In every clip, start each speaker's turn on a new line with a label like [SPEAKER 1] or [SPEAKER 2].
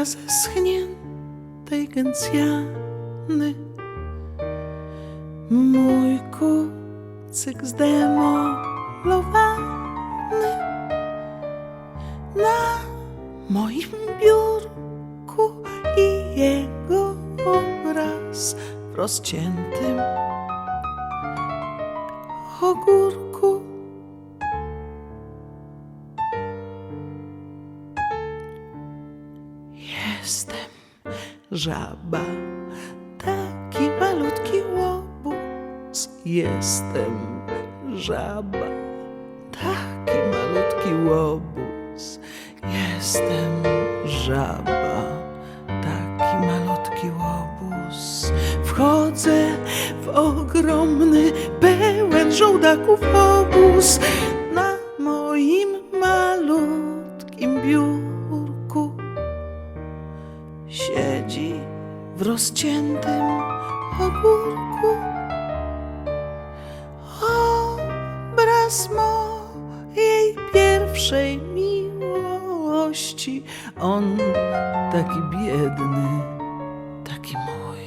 [SPEAKER 1] Języka zeschniętej Gencjany Mój kucyk zdemolowany Na moim biurku i jego obraz w rozciętym ogórku. Jestem żaba, taki malutki łobuz. Jestem żaba, taki malutki łobuz. Jestem żaba, taki malutki łobuz. Wchodzę w ogromny, pełen żołdaków obóz. Na moim malutkim biurku siedzi w rozciętym ogórku. Obraz mojej pierwszej miłości. On taki biedny, taki mój.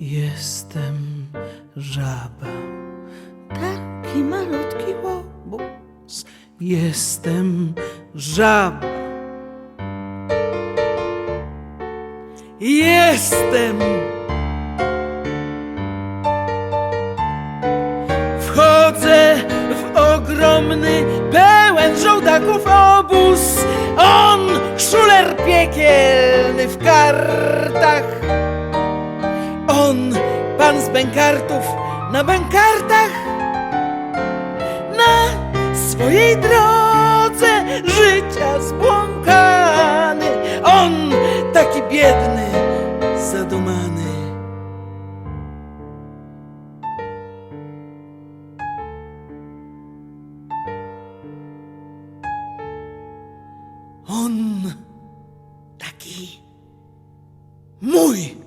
[SPEAKER 1] Jestem żaba, taki malutki łobuz. Jestem żaba. Jestem. Wchodzę w ogromny, pełen żołdaków obóz. On, szuler piekielny w kartach. On, pan z bękartów na bękartach swojej drodze życia zbłąkany. On taki biedny, zadumany. On taki mój.